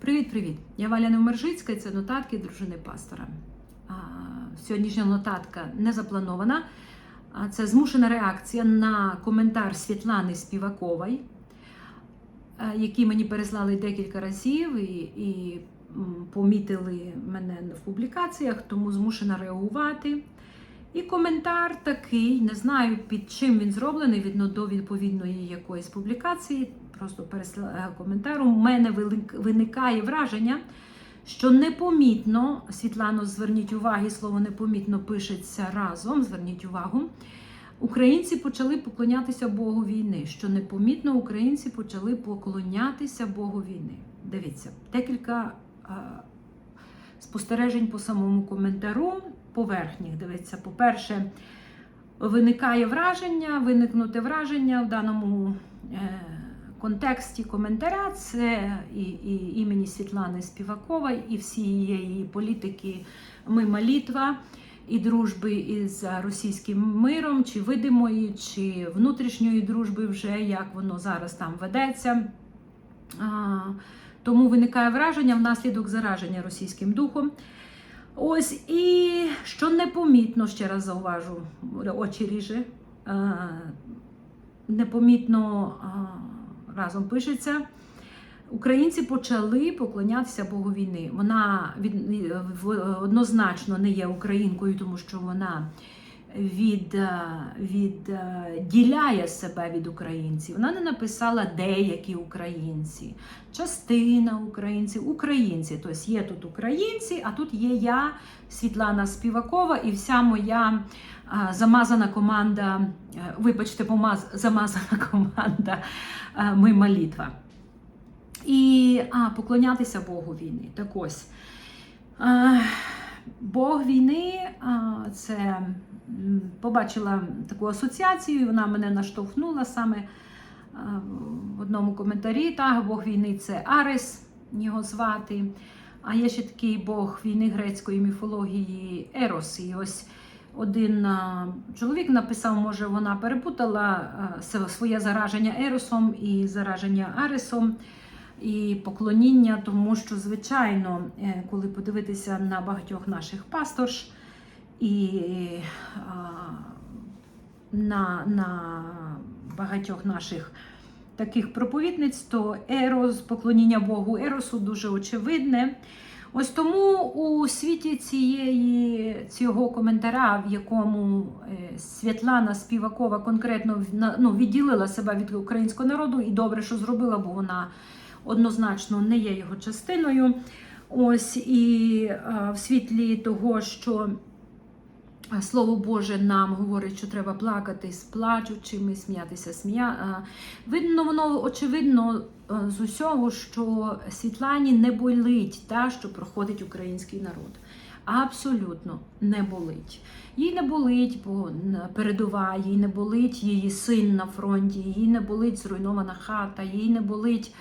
Привіт-привіт! Я Валя Невмержицька, це нотатки дружини пастора. А, Сьогоднішня нотатка не запланована. А Це змушена реакція на коментар Світлани Співакової, е, який мені переслали декілька разів і, і помітили мене в публікаціях, тому змушена реагувати. І коментар такий, не знаю під чим він зроблений, відно до відповідної якоїсь публікації. Просто пересла коментар. У мене виникає враження, що непомітно, Світлано, зверніть увагу, слово непомітно пишеться разом. Зверніть увагу. Українці почали поклонятися Богу війни. Що непомітно українці почали поклонятися Богу війни. Дивіться, декілька а, спостережень по самому коментару. Поверхніх дивіться, по-перше, виникає враження, виникнути враження в даному е, контексті коментаря. Це і, і імені Світлани Співакової, і всієї політики Ми молитва і дружби із російським миром, чи видимої, чи внутрішньої дружби, вже як воно зараз там ведеться. Тому виникає враження внаслідок зараження російським духом. Ось і що непомітно, ще раз зауважу, очі ріже, е, непомітно разом пишеться. Українці почали поклонятися Богу війни. Вона однозначно не є українкою, тому що вона від, е, відділяє себе від українців. Вона не написала деякі українці, частина українців, українці. Тобто є тут українці, а тут є я, Світлана Співакова, і вся моя е, замазана команда, е, вибачте, помаз, замазана команда е, Ми молитва. І а, поклонятися Богу війни. Так ось. Бог війни це побачила таку асоціацію, і вона мене наштовхнула саме в одному коментарі. Так, Бог війни це Арес, його звати. А є ще такий Бог війни грецької міфології Ерос. І ось один чоловік написав, може, вона перепутала своє зараження Еросом і зараження Аресом і поклоніння, тому що, звичайно, е, коли подивитися на багатьох наших пасторш і на, на багатьох наших таких проповідниць, то ерос, поклоніння Богу Еросу дуже очевидне. Ось тому у світі цієї цього коментаря, в якому е, Світлана Співакова конкретно ну, відділила себе від українського народу, і добре, що зробила, бо вона однозначно не є його частиною. Ось і в світлі того, що Слово Боже нам говорить, що треба плакати з плачучими, сміятися смія. Видно, воно очевидно з усього, що Світлані не болить те, що проходить український народ. Абсолютно не болить. Їй не болить, бо передова, їй не болить її син на фронті, їй не болить зруйнована хата, їй не болить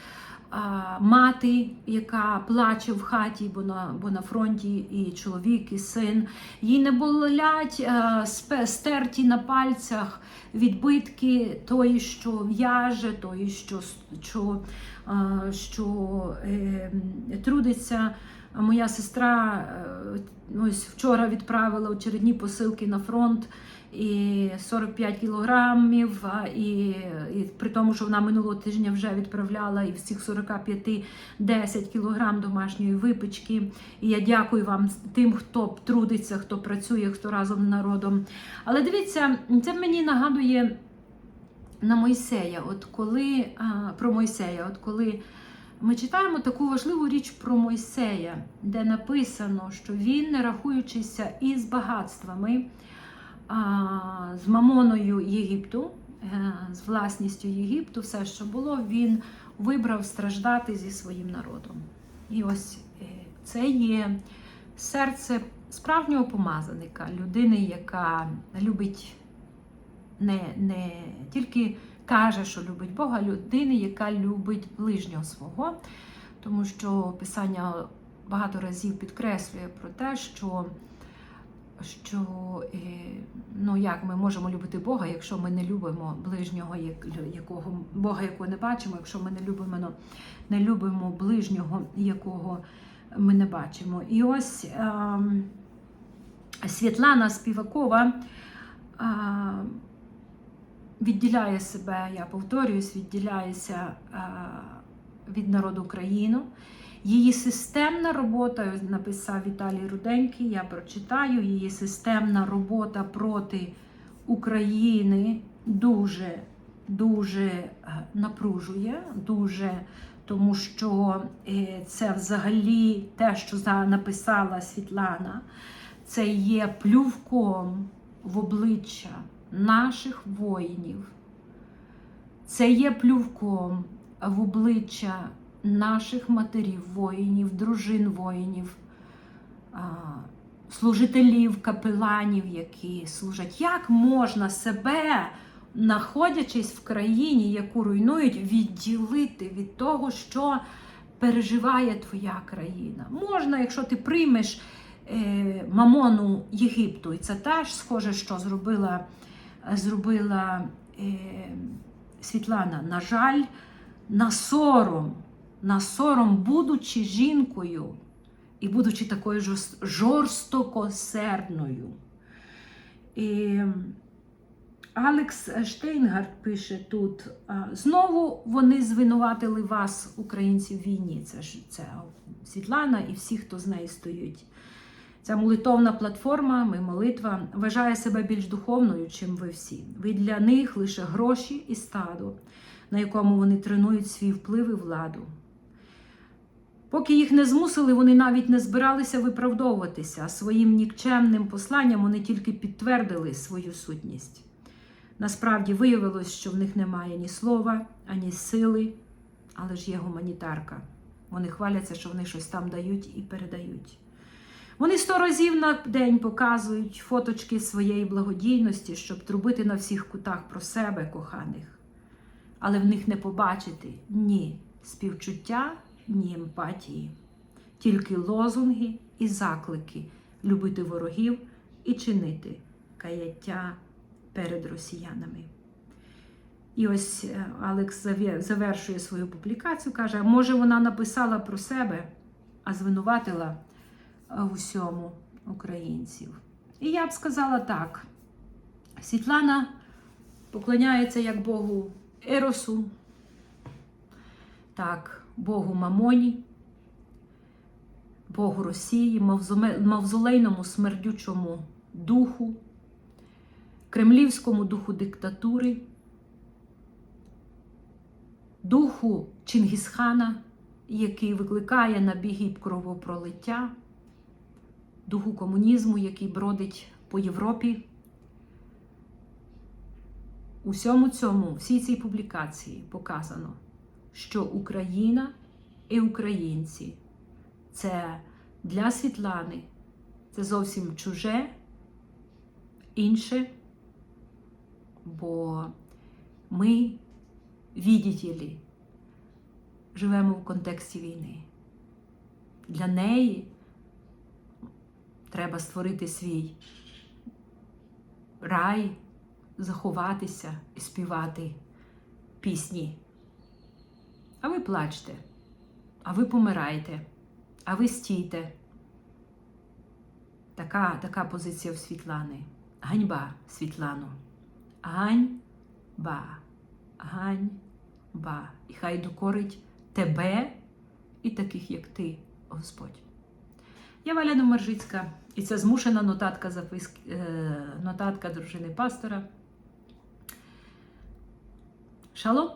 мати, яка плаче в хаті, бо на, бо на фронті і чоловік, і син. Їй не болять а, стерті на пальцях відбитки тої, що в'яже, тої, що, що, а, що е, трудиться. Моя сестра е, ось вчора відправила очередні посилки на фронт і 45 кілограмів, і, і при тому, що вона минулого тижня вже відправляла і в цих 45 10 кілограм домашньої випічки. І я дякую вам тим, хто трудиться, хто працює, хто разом з народом. Але дивіться, це мені нагадує на Мойсея, от коли а, про Мойсея, от коли. Ми читаємо таку важливу річ про Мойсея, де написано, що він, не рахуючися із багатствами, з мамоною Єгипту, е, з власністю Єгипту, все, що було, він вибрав страждати зі своїм народом. І ось е, це є серце справжнього помазаника, людини, яка любить не, не тільки каже, що любить Бога, людини, яка любить ближнього свого, тому що Писання багато разів підкреслює про те, що що е, ну як ми можемо любити Бога, якщо ми не любимо ближнього, якого Бога, якого не бачимо, якщо ми не любимо, ну, не любимо ближнього, якого ми не бачимо. І ось ем, Світлана Співакова а, відділяє себе, я повторююсь, відділяється а, від народу України. Її системна робота, написав Віталій Руденький, я прочитаю, її системна робота проти України дуже, дуже е, напружує, дуже, тому що е, це взагалі те, що написала Світлана, це є плювком в обличчя наших воїнів. Це є плювком в обличчя наших матерів, воїнів, дружин воїнів, служителів, капеланів, які служать. Як можна себе, знаходячись в країні, яку руйнують, відділити від того, що переживає твоя країна? Можна, якщо ти приймеш е, мамону Єгипту, і це теж схоже, що зробила, зробила е, Світлана. На жаль, на сором, на сором, будучи жінкою і будучи такою жорстокосердною. І Алекс Штейнгард пише тут: знову вони звинуватили вас, українців, в війні. Це ж це Світлана і всі, хто з нею стоять. Ця молитовна платформа, ми молитва, вважає себе більш духовною, чим ви всі. Ви для них лише гроші і стадо, на якому вони тренують свій вплив і владу. Поки їх не змусили, вони навіть не збиралися виправдовуватися, а своїм нікчемним посланням вони тільки підтвердили свою сутність. Насправді виявилось, що в них немає ні слова, ані сили, але ж є гуманітарка. Вони хваляться, що вони щось там дають і передають. Вони сто разів на день показують фоточки своєї благодійності, щоб трубити на всіх кутах про себе, коханих. Але в них не побачити ні співчуття, ні емпатії, тільки лозунги і заклики любити ворогів і чинити каяття перед росіянами. І ось е, Алекс завершує свою публікацію, каже: може, вона написала про себе, а звинуватила в усьому українців. І я б сказала так: Світлана поклоняється як Богу Еросу, так, Богу Мамоні, Богу Росії, мавзолейному смердючому духу, кремлівському духу диктатури, духу Чингісхана, який викликає набіги кровопролиття, духу комунізму, який бродить по Європі. У цьому, всій цій публікації показано, що Україна і українці це для Світлани це зовсім чуже, інше, бо ми, відділі, живемо в контексті війни. Для неї треба створити свій рай, заховатися і співати пісні. А ви плачте, а ви помираєте, а ви стійте. Така, така позиція в Світлани. Ганьба, Світлано. Ганьба. Ганьба. І хай докорить тебе і таких, як ти, Господь. Я Валя Номержицька, і це змушена нотатка записки, е, нотатка дружини пастора. Шалом!